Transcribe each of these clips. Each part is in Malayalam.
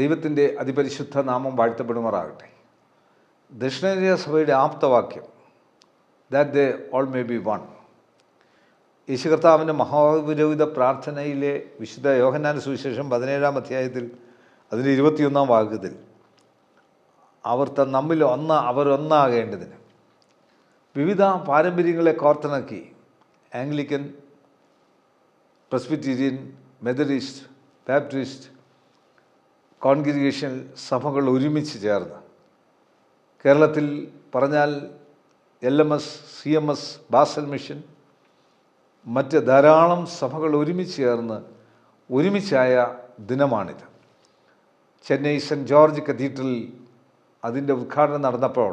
ദൈവത്തിന്റെ അതിപരിശുദ്ധ നാമം വാഴ്ത്തപ്പെടുമാറാകട്ടെ. ദക്ഷിണേന്ത്യ സഭയുടെ ആപ്തവാക്യം that they all may be one യേശു കർത്താവിന്റെ മഹാപുരോഹിത പ്രാർത്ഥനയിലെ വിശുദ്ധ യോഹന്നാൻ സുവിശേഷം പതിനേഴാം അധ്യായത്തിൽ അതിന്റെ ഇരുപത്തിയൊന്നാം വാക്യത്തിൽ അവർ നമ്മിൽ ഒന്ന് അവർ ഒന്നാകേണ്ടതിന്. വിവിധ പാരമ്പര്യങ്ങളെ കോർത്തിണക്കി Anglican Presbyterian Methodist Baptist congregation സഭകൾ ഒരുമിച്ച് ചേർന്ന്. കേരളത്തിൽ പറഞ്ഞാൽ L M S C M S Basel mission മറ്റ് ധാരാളം സഭകൾ ഒരുമിച്ച് ചേർന്ന് ഒരുമിച്ചായ ദിനമാണിത്. ചെന്നൈ സെന്റ് ജോർജ് കത്തീഡ്രലിൽ അതിന്റെ ഉദ്ഘാടനം നടന്നപ്പോൾ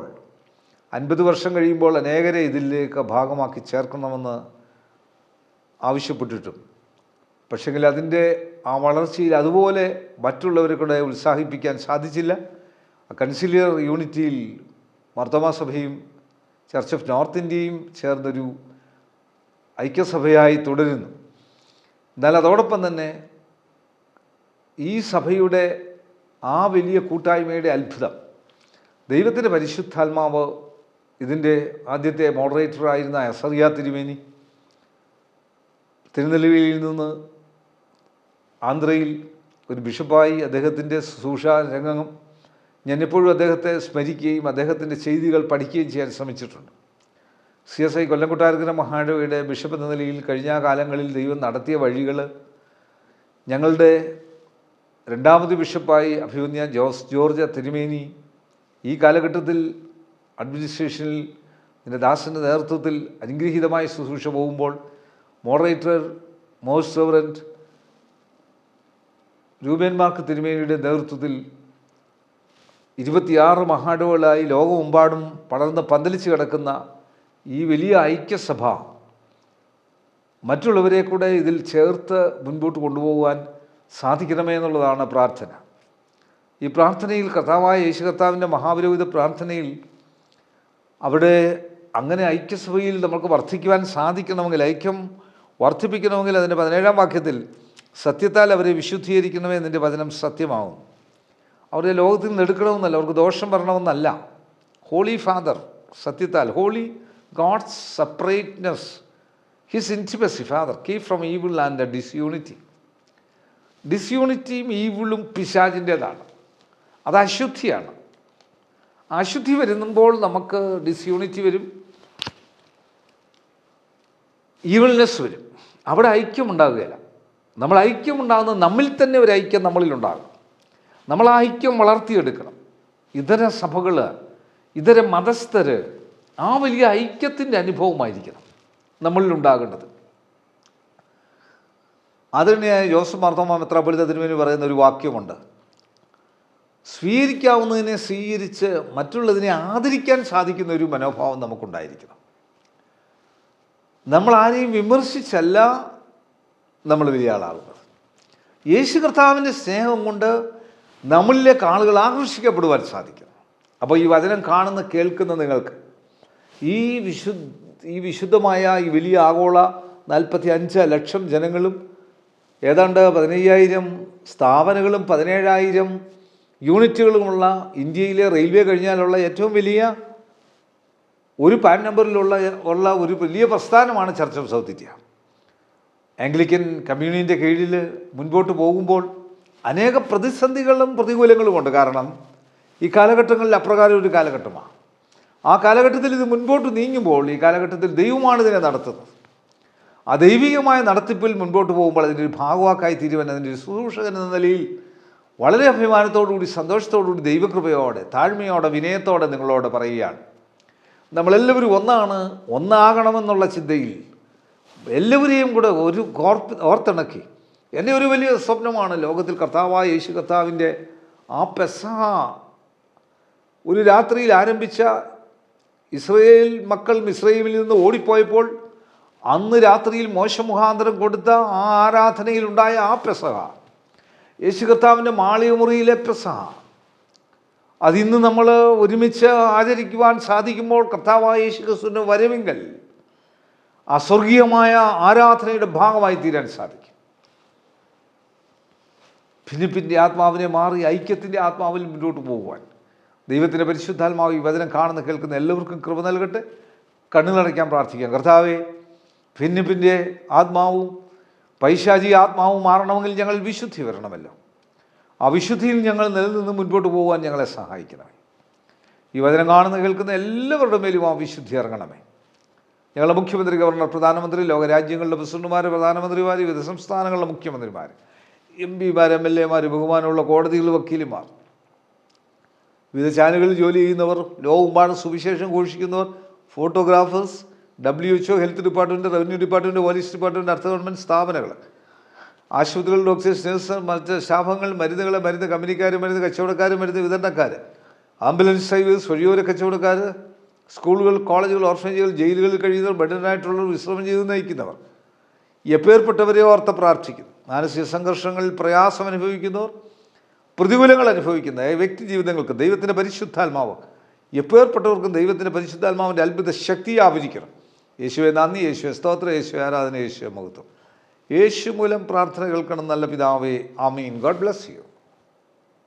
അൻപത് വർഷം കഴിയുമ്പോൾ അനേകരെ ഇതിലേക്ക് ഭാഗമാക്കി ചേർക്കണമെന്ന് ആവശ്യപ്പെട്ടിട്ടും പക്ഷെങ്കിൽ അതിന്റെ ആ വളർച്ചയിൽ അതുപോലെ മറ്റുള്ളവരെ കൂടെ ഉത്സാഹിപ്പിക്കാൻ സാധിച്ചില്ല. കൺസിലിയർ യൂണിറ്റിയിൽ മർത്തോമാ സഭയും ചർച്ച് ഓഫ് നോർത്ത് ഇന്ത്യയും ചേർന്നൊരു ഐക്യസഭയായി തുടരുന്നു. എന്നാൽ അതോടൊപ്പം തന്നെ ഈ സഭയുടെ ആ വലിയ കൂട്ടായ്മയുടെ അത്ഭുതം. ദൈവത്തിന്റെ പരിശുദ്ധാത്മാവ് ഇതിന്റെ ആദ്യത്തെ മോഡറേറ്ററായിരുന്ന അസറിയ തിരുമേനി. തിരുനെല്ലുവേലിയിൽ നിന്ന് ആന്ധ്രയിൽ ഒരു ബിഷപ്പായി അദ്ദേഹത്തിന്റെ ശുശ്രൂഷ രംഗം ഞാൻ എപ്പോഴും അദ്ദേഹത്തെ സ്മരിക്കുകയും അദ്ദേഹത്തിന്റെ ചെയ്തികൾ പഠിക്കുകയും ചെയ്യാൻ ശ്രമിച്ചിട്ടുണ്ട്. സി എസ് ഐ കൊല്ലംകൊട്ടാരക്കര മഹാഡവയുടെ ബിഷപ്പ് എന്ന നിലയിൽ കഴിഞ്ഞ കാലങ്ങളിൽ ദൈവം നടത്തിയ വഴികൾ ഞങ്ങളുടെ രണ്ടാമത് ബിഷപ്പായി അഭിമന്യ ജോസ് ജോർജ് തിരുമേനി ഈ കാലഘട്ടത്തിൽ അഡ്മിനിസ്ട്രേഷനിൽ എന്റെ ദാസിന്റെ നേതൃത്വത്തിൽ അനുഗ്രഹീതമായ ശുശ്രൂഷ പോകുമ്പോൾ മോഡറേറ്റർ മോസ്റ്റ് റെവറന്റ് രൂപേന്മാർക്ക് തിരുമേനിയുടെ നേതൃത്വത്തിൽ ഇരുപത്തിയാറ് മഹാഡുകളായി ലോകമെമ്പാടും പടർന്ന് പന്തലിച്ച് കിടക്കുന്ന ഈ വലിയ ഐക്യസഭ മറ്റുള്ളവരെ കൂടെ ഇതിൽ ചേർത്ത് മുൻപോട്ട് കൊണ്ടുപോകുവാൻ സാധിക്കണമേ എന്നുള്ളതാണ് പ്രാർത്ഥന. ഈ പ്രാർത്ഥനയിൽ കർത്താവായ യേശു കർത്താവിന്റെ മഹാപുരോഹിത പ്രാർത്ഥനയിൽ അവിടെ അങ്ങനെ ഐക്യസഭയിൽ നമുക്ക് വർദ്ധിക്കുവാൻ സാധിക്കണമെങ്കിൽ ഐക്യം വർദ്ധിപ്പിക്കണമെങ്കിൽ അതിന്റെ പതിനേഴാം വാക്യത്തിൽ സത്യത്താൽ അവരെ വിശുദ്ധീകരിക്കണമേ നിന്റെ വചനം സത്യമാവും. അവരെ ലോകത്തിൽ നിന്ന് എടുക്കണമെന്നല്ല അവർക്ക് ദോഷം വരണമെന്നല്ല. Holy father സത്യത്താൽ holy God's separateness his intimacy father keep from evil and the disunity ഡിസ്യൂണിറ്റിയും ഈവിളും പിശാജിന്റേതാണ് അത് അശുദ്ധിയാണ്. അശുദ്ധി വരുമ്പോൾ നമുക്ക് ഡിസ്യൂണിറ്റി വരും. ഈവിൾനെസ് വരും. അവിടെ ഐക്യം ഉണ്ടാകുകയില്ല. നമ്മൾ ഐക്യം ഉണ്ടാകുന്നത് നമ്മിൽ തന്നെ ഒരു ഐക്യം നമ്മളിലുണ്ടാകും നമ്മൾ ആ ഐക്യം വളർത്തിയെടുക്കണം. ഇതര സഭകൾ ഇതര മതസ്ഥർ ആ വലിയ ഐക്യത്തിന്റെ അനുഭവമായിരിക്കണം നമ്മളിലുണ്ടാകേണ്ടത് ആദരണീയായ ജോസഫ് മാർത്തോമ മെത്രാപ്പൊലിത്ത തിരുമേനി പറയുന്ന ഒരു വാക്യമുണ്ട്. സ്വീകരിക്കാവുന്നതിനെ സ്വീകരിച്ച് മറ്റുള്ളതിനെ ആദരിക്കാൻ സാധിക്കുന്ന ഒരു മനോഭാവം നമുക്കുണ്ടായിരിക്കണം. നമ്മൾ ആരെയും വിമർശിച്ചല്ല നമ്മൾ വലിയ ആളാകുന്നത്. യേശു കർത്താവിന്റെ സ്നേഹം കൊണ്ട് നമ്മളിലേക്ക് ആളുകൾ ആകർഷിക്കപ്പെടുവാൻ സാധിക്കും. അപ്പോൾ ഈ വചനം കാണുന്ന കേൾക്കുന്ന നിങ്ങൾക്ക് ഈ വിശു ഈ വിശുദ്ധമായ ഈ വലിയ ആഗോള നാൽപ്പത്തി അഞ്ച് ലക്ഷം ജനങ്ങളും ഏതാണ്ട് പതിനയ്യായിരം സ്ഥാപനങ്ങളും പതിനേഴായിരം യൂണിറ്റുകളുമുള്ള ഇന്ത്യയിലെ റെയിൽവേ കഴിഞ്ഞാലുള്ള ഏറ്റവും വലിയ ഒരു പാൻ നമ്പറിലുള്ള ഉള്ള ഒരു വലിയ പ്രസ്ഥാനമാണ് Church of South India. Anglican കമ്മ്യൂണിന്റെ കീഴിൽ മുൻപോട്ട് പോകുമ്പോൾ അനേക പ്രതിസന്ധികളും പ്രതികൂലങ്ങളുമുണ്ട് കാരണം ഈ കാലഘട്ടങ്ങളിൽ അപ്രകാരം ഒരു കാലഘട്ടമാണ്. ആ കാലഘട്ടത്തിൽ ഇത് മുൻപോട്ട് നീങ്ങുമ്പോൾ ഈ കാലഘട്ടത്തിൽ ദൈവമാണ് ഇതിനെ നടത്തുന്നത്. ആ ദൈവികമായ നടത്തിപ്പിൽ മുൻപോട്ട് പോകുമ്പോൾ അതിന്റെ ഒരു ഭാഗവാക്കായി തീരുവാൻ അതിന്റെ ഒരു സുരൂഷകൻ എന്ന നിലയിൽ വളരെ അഭിമാനത്തോടുകൂടി സന്തോഷത്തോടുകൂടി ദൈവകൃപയോടെ താഴ്മയോടെ വിനയത്തോടെ നിങ്ങളോട് പറയുകയാണ്. നമ്മളെല്ലാവരും ഒന്നാണ് ഒന്നാകണമെന്നുള്ള ചിന്തയിൽ എല്ലാവരെയും കൂടെ ഒരു ഓർത്ത് ഓർത്തിണക്കി. എന്റെ ഒരു വലിയ സ്വപ്നമാണ് ലോകത്തിൽ കർത്താവായ യേശു കർത്താവിന്റെ ആ പെസഹ ഒരു രാത്രിയിൽ ആരംഭിച്ച ഇസ്രയേൽ മക്കൾ മിസ്രൈമിൽ നിന്ന് ഓടിപ്പോയപ്പോൾ അന്ന് രാത്രിയിൽ മോശ മോശമുഖാന്തരം കൊടുത്ത ആ ആരാധനയിലുണ്ടായ ആ പെസഹ യേശു കർത്താവിന്റെ മാളികമുറിയിലെ പെസഹ അതിന്ന് നമ്മൾ ഒരുമിച്ച് ആചരിക്കുവാൻ സാധിക്കുമ്പോൾ കർത്താവായ യേശു ക്രിസ്തുവിന്റെ വരവെങ്കിൽ അസ്വർഗീയമായ ആരാധനയുടെ ഭാഗമായി തീരാൻ സാധിക്കും. ഭിന്നിപ്പിന്റെ ആത്മാവിനെ മാറി ഐക്യത്തിന്റെ ആത്മാവിൽ മുന്നോട്ട് പോകുവാൻ. ദൈവത്തിന്റെ പരിശുദ്ധാത്മാവ് ഈ വചനം കാണുന്ന കേൾക്കുന്ന എല്ലാവർക്കും കൃപ നൽകട്ടെ. കണ്ണുകളടയ്ക്കാൻ പ്രാർത്ഥിക്കാം. കർത്താവെ ഭിന്നിപ്പിന്റെ ആത്മാവും പൈശാചി ആത്മാവും മാറണമെങ്കിൽ ഞങ്ങൾ വിശുദ്ധി വരണമല്ലോ. ആ വിശുദ്ധിയിൽ ഞങ്ങൾ നിലനിന്ന് മുൻപോട്ട് പോകാൻ ഞങ്ങളെ സഹായിക്കണമേ. ഈ വചനം കാണുന്ന കേൾക്കുന്ന എല്ലാവരുടെ മേലും ആ വിശുദ്ധി ഇറങ്ങണമേ. ഞങ്ങളുടെ മുഖ്യമന്ത്രി ഗവർണർ പ്രധാനമന്ത്രി ലോകരാജ്യങ്ങളുടെ പ്രസിഡന്റുമാർ പ്രധാനമന്ത്രിമാർ വിവിധ സംസ്ഥാനങ്ങളുടെ മുഖ്യമന്ത്രിമാർ എം പിമാർ എം എൽ എമാർ ബഹുമാനമുള്ള കോടതികൾ വക്കീലുമാർ വിവിധ ചാനലുകളിൽ ജോലി ചെയ്യുന്നവർ ലോകമെമ്പാടും സുവിശേഷം ഘോഷിക്കുന്നവർ photographers W HO health department revenue department police department അർത്ഥ ഗവൺമെന്റ് സ്ഥാപനങ്ങൾ ആശുപത്രികൾ ഡോക്ടേഴ്സ് നഴ്സ് മറ്റ് സ്റ്റാഫങ്ങൾ മരുന്നുകൾ മരുന്ന് കമ്പനിക്കാർ മരുന്ന് കച്ചവടക്കാർ മരുന്ന് വിതരണക്കാർ ആംബുലൻസ് സർവീസ് വഴിയോര കച്ചവടക്കാർ സ്കൂളുകൾ കോളേജുകൾ ഓർഫനേജുകൾ ജയിലുകളിൽ കഴിയുന്നവർ ബഡനായിട്ടുള്ളവർ വിശ്രമം ചെയ്ത് നയിക്കുന്നവർ. എപ്പേർപ്പെട്ടവരെ ഓർത്ത് പ്രാർത്ഥിക്കുന്നു. മാനസിക സംഘർഷങ്ങളിൽ പ്രയാസം അനുഭവിക്കുന്നവർ പ്രതികൂലങ്ങൾ അനുഭവിക്കുന്ന വ്യക്തി ജീവിതങ്ങൾക്ക് ദൈവത്തിന്റെ പരിശുദ്ധാത്മാവ്. എപ്പേർപ്പെട്ടവർക്കും ദൈവത്തിന്റെ പരിശുദ്ധാത്മാവിന്റെ അത്ഭുത ശക്തി ആവരിക്കണം. യേശുവെ നന്ദി. യേശുവെ സ്തോത്ര. യേശു ആരാധന. യേശുവെ മഹത്വം. യേശു മൂലം പ്രാർത്ഥന കേൾക്കണം നല്ല പിതാവേ. ആമീൻ. God bless you.